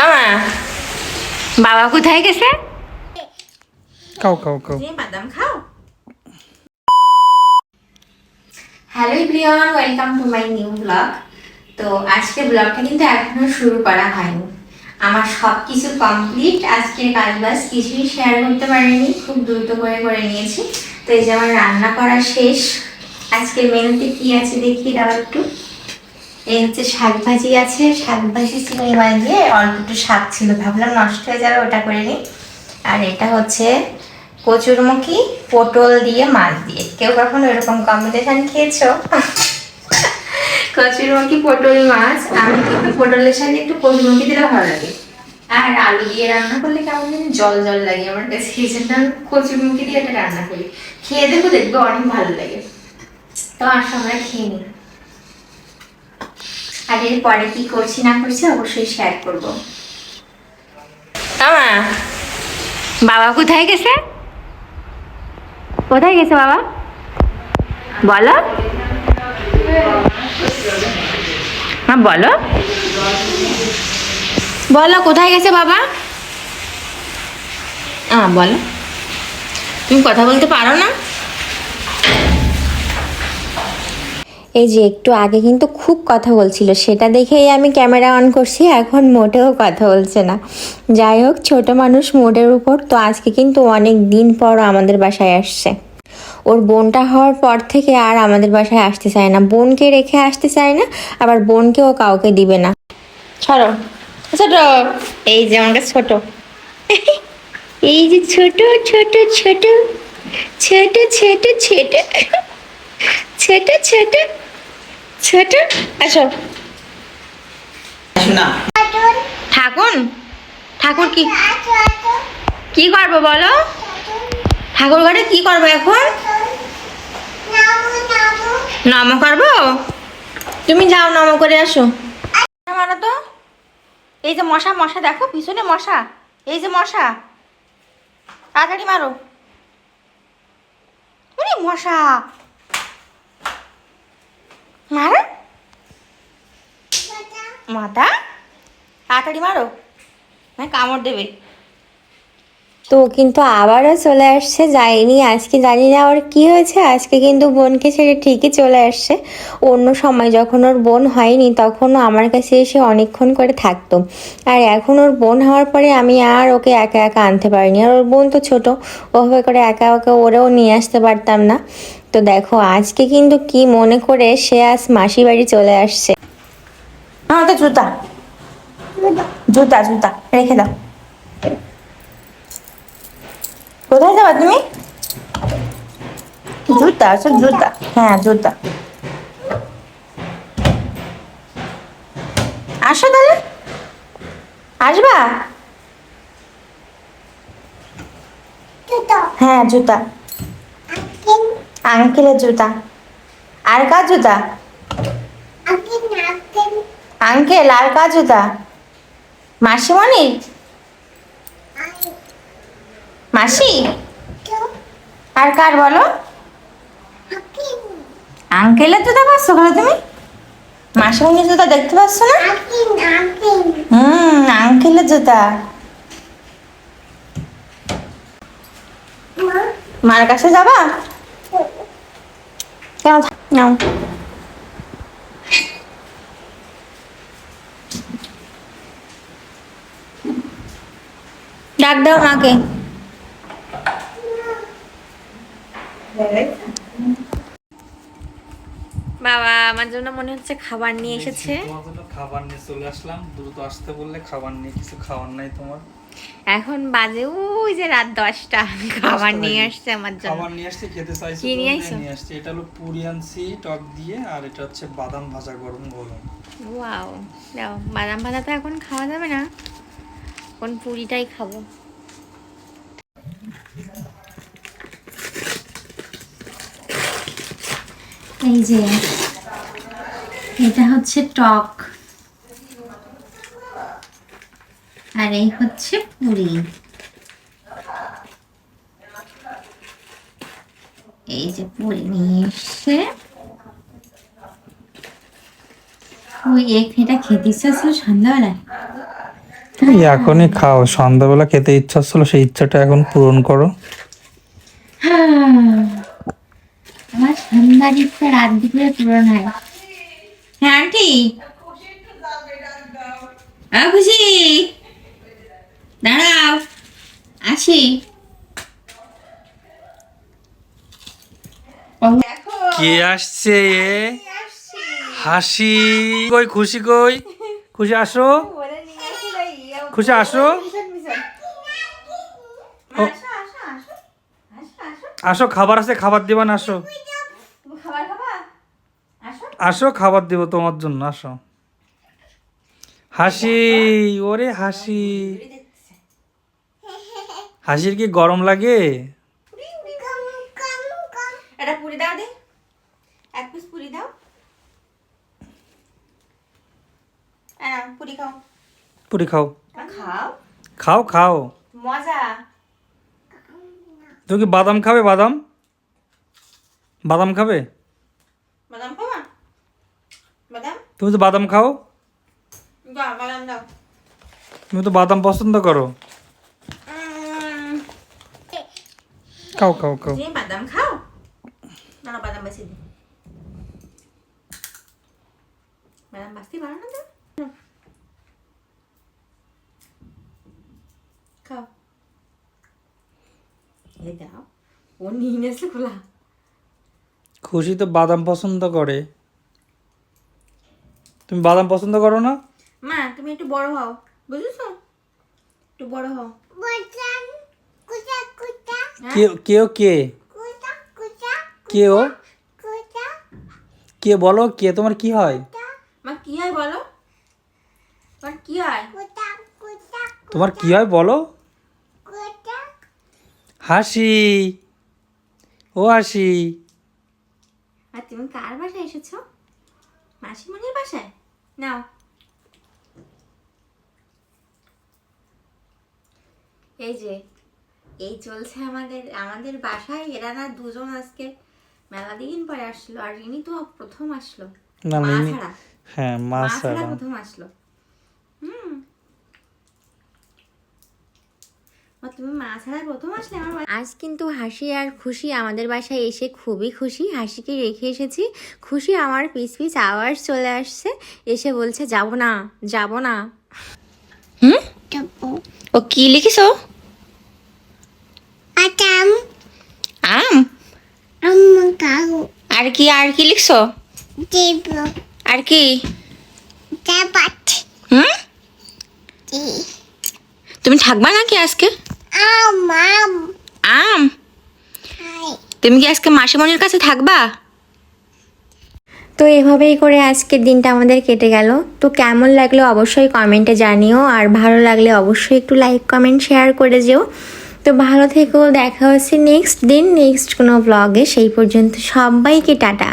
আমা বাবা কোথায় গেছে? খাও খাও খাও। বাদাম খাও? Hello everyone welcome to my new blog. তো আজকে ব্লগটা কিন্তু এখনও শুরু করা হয়নি। আমার সব কিছু কমপ্লিট আজকের কাজ বাজ কিছুই শেয়ার করতে পারিনি খুব দ্রুত করে করে নিয়েছি। তো এই যে আমার রান্না করা শেষ আজকের মেনুতে কি আছে দেখিয়ে দাও একটু। এই হচ্ছে শাক ভাজি আছে। শাক ভাজি ছিল এবার দিয়ে অল্প একটু শাক ছিল। ভাবলাম নষ্ট হয়ে যাবে ওটা করে নিই। আর এটা হচ্ছে কচুরমুখী পটল দিয়ে মাছ দিয়ে। কেউ কখনো এরকম কম্বিনেশন খেয়েছো? কচুরমুখী পটল মাছ আমি কিন্তু পটলের সাথে একটু কচুরমুখী দিলে ভালো লাগে। আর আলু দিয়ে রান্না করলে কেমন জানি জল জল লাগে আমার কাছে। এই জন্য আমি কচুরমুখী দিয়ে এটা রান্না করি। খেয়ে দেখো দেখবে অনেক ভালো লাগে। তো আসো আমরা খেয়ে নিই। আর পরে কি করছি না করছি অবশ্যই শেয়ার করব। আমা বাবা কোথায় গেছে? কোথায় গেছে বাবা? বলো। হ্যাঁ বলো। বলো, কোথায় গেছে বাবা? হ্যাঁ বলো। তুমি কথা বলতে পারো না? এই যে একটু আগে কিন্তু খুব কথা বলছিল, সেটা দেখেই আমি ক্যামেরা অন করছি, এখন মোটেও কথা বলছে না। যাই হোক, ছোট মানুষ মোডের উপর, তো আজকে কিন্তু অনেক দিন পর আমাদের বাসায় আসছে। ওর বোনটা হওয়ার পর থেকে আর আমাদের বাসায় আসতে চায় না। বোনকে রেখে আসতে চায় না, আবার বোনকেও কাউকে দিবে না। ছড়ো। ছোট এই যে আমাকে ছোট। এই যে ছোট ছোট ছোট ছোট ছোট ছোট। ছোট ছোট ছোট আসো। ঠাকুর? ঠাকুর কি? কি করব বলো? ঠাকুর ঘরে কি করব এখন? নম করব? তুমি যাও নম করে আসো। মারো তো। এই যে মশা মশা দেখো পিছনে মশা। এই যে মশা। তাড়াতাড়ি মারো। মশা। মারো? মাথা তাড়াতাড়ি মারো। হ্যাঁ কামড় দেবে। তো কিন্তু আবারও চলে আসছে, যায়নি। আজকে জানি না ওর কি হয়েছে, আজকে কিন্তু বোনকে ছেড়ে ঠিকই চলে আসছে। অন্য সময় যখন ওর বোন হয়নি তখনও আমার কাছে এসে অনেকক্ষণ করে থাকতো। আর এখন ওর বোন হওয়ার পরে আমি আর ওকে একা একা আনতে পারিনি। আর ওর বোন তো ছোট, ওভাবে করে একা একা ওরেও নিয়ে আসতে পারতাম না। তো দেখো, আজকে কিন্তু কি মনে করে সে আজ মাসি বাড়ি চলে আসছে। হ্যাঁ জুতা। জুতা জুতা, রেখে দাও। কোথায় যাবা তুমি? জুতা আচ্ছা জুতা। হ্যাঁ জুতা। আসো তাহলে। আসবা? হ্যাঁ জুতা। আঙ্কেলের জুতা। আর কার জুতা? আঙ্কেল আর কার জুতা? মাসিমণির? মাসি? আর কার বলো? আঙ্কেলের জুতা পাচ্ছ বলো তুমি? মাসিমণির জুতা দেখতে পাচ্ছ না? হুম আঙ্কেলের জুতা। মার কাছে যাবা? কেন নাও। ডাক দাও মাকে বাবা আমার জন্য মনে হচ্ছে খাবার নিয়ে এসেছে। তোমার জন্য খাবার নিয়ে চলে আসলাম দ্রুত আসতে বললে খাবার নিয়ে কিছু খাবার নাই তোমার। এখন বাজে ওই যে রাত দশটা খাবার নিয়ে আসছে আমার জন্য। খাবার নিয়ে আসছি খেতে চাইছি কি নিয়ে আইছো? নিয়ে আসছি। এটা হলো পুরি আনছি টক দিয়ে আর এটা হচ্ছে বাদাম ভাজা গরম গরম। ওয়াও দাও বাদাম ভাজা তো এখন খাওয়া যাবে না। এখন পুরিটাই খাব। এই যে এটা হচ্ছে টক। আর এই হচ্ছে পুরি। এই যে পুরি নিয়ে এসছে। ওই এক এটা খেতে ইচ্ছা ছিল সন্ধ্যাবেলায়। তুমি এখনই খাও সন্ধ্যাবেলা খেতে ইচ্ছা ছিল সেই ইচ্ছাটা এখন পূরণ করো। আমার সন্ধ্যার ইচ্ছা রাত দুপুরে পূরণ হয়। হ্যাঁ আন্টি। খুশি? দাঁড়াও আসি। কে আসছে হাসি। কই খুশি কই? খুশি আসো। খুশি আসো। আসো খাবার আছে খাবার দিবা না আসো। আসো খাবার দিব তোমার জন্য আসো। হাসি ওরে হাসি। হাসির কি গরম লাগে? এটা পুরি দাও দে। এক পিস পুরি দাও। পুরি খাও। পুরি খাও। খাও? খাও খাও। মজা। তুমি কি বাদাম খাবে বাদাম? বাদাম খাবে? বাদাম খাবা? বাদাম তুমি তো বাদাম খাও? তুমি তো বাদাম পছন্দ করো। খাও খাও খাও। বাদাম খাও? না না বাদাম বেশি দিই। বাদাম বাসতে পারো না খাও। এই দাও ও নিয়ে নিয়েছে খোলা। খুশি তো বাদাম পছন্দ করে। তুমি বাদাম পছন্দ করো না? মা তুমি একটু বড় হও বুঝেছ? একটু বড় হও। হ্যাঁ? কে কেও কে? কে ও কে বলো কে? তোমার কি হয়? মা কি হয় বলো? তোমার কি হয়? তোমার কি হয় বলো? হাসি। ও হাসি। আর তুমি কার বাসায় এসেছ? মাসিমণির বাসায়? নাও এই যে এই চলছে আমাদের আমাদের বাসায় এরা না দুজন আজকে মেলা দিন পরে আসলো আর রিনি তো প্রথম আসলো। মা ছাড়া। হ্যাঁ মা ছাড়া প্রথম আসলো হুম মা, তুমি মা ছাড়া প্রথম আসলে আমার আজ কিন্তু হাসি আর খুশি আমাদের বাসায় এসে খুবই খুশি। হাসিকে রেখে এসেছি। খুশি আমার পিস পিস আওয়াজ চলে আসছে। এসে বলছে যাব না যাব না। হুম? ও কি লিখিছো? আম। আর কি আর কি লিখছো? আর কি? হুম? তুমি থাকবা নাকি আজকে? আম আম। আম? তুমি কি আজকে মাসিমণির কাছে থাকবা? তো এভাবেই করে আজকের দিনটা আমাদের কেটে গেল। তো কেমন লাগল অবশ্যই কমেন্টে জানিও আর ভালো লাগলে অবশ্যই একটু লাইক কমেন্ট শেয়ার করে যেও। তো ভালো থেকেও দেখা হচ্ছে নেক্সট দিন নেক্সট কোনো ব্লগে সেই পর্যন্ত সবাইকে টাটা।